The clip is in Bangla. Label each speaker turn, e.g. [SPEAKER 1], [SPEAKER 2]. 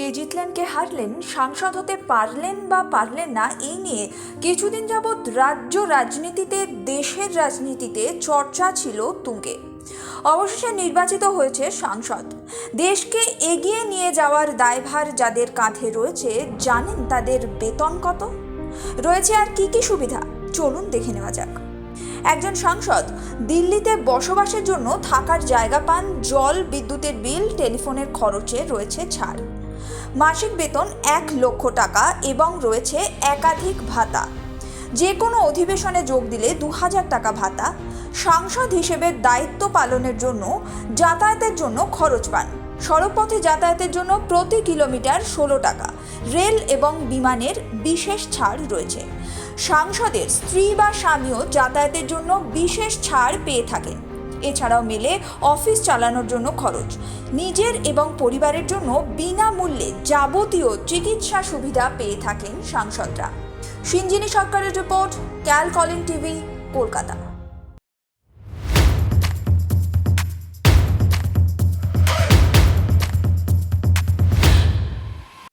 [SPEAKER 1] কে জিতলেন, কে হারলেন, সাংসদ হতে পারলেন বা পারলেন না, এই নিয়ে কিছুদিন যাবৎ রাজ্য রাজনীতিতে, দেশের রাজনীতিতে চর্চা ছিল তুঙ্গে। অবশেষে নির্বাচিত হয়েছে সাংসদ। দেশকে এগিয়ে নিয়ে যাওয়ার দায়ভার যাদের কাঁধে রয়েছে, জানেন তাদের বেতন কত? রয়েছে আর কি কি সুবিধা? চলুন দেখে নেওয়া যাক। একজন সাংসদ দিল্লিতে বসবাসের জন্য থাকার জায়গা পান, জল, বিদ্যুতের বিল, টেলিফোনের খরচে রয়েছে ছাড়। মাসিক বেতন এক লক্ষ টাকা এবং রয়েছে একাধিক ভাতা। যে কোনো অধিবেশনে যোগ দিলে দু হাজার টাকা ভাতা। সাংসদ হিসেবে দায়িত্ব পালনের জন্য যাতায়াতের জন্য খরচ পান। সড়কপথে যাতায়াতের জন্য প্রতি কিলোমিটার ষোলো টাকা। রেল এবং বিমানের বিশেষ ছাড় রয়েছে। সাংসদের স্ত্রী বা স্বামীও যাতায়াতের জন্য বিশেষ ছাড় পেয়ে থাকেন। এছাড়াও মেলে অফিস চালানোর জন্য খরচ। নিজের এবং পরিবারের জন্য বিনামূল্যে যাবতীয় চিকিৎসা সুবিধা পেয়ে থাকেন সাংসদরা। সিঞ্জিনী সরকারের রিপোর্ট ক্যালকলিন টিভি, কলকাতা।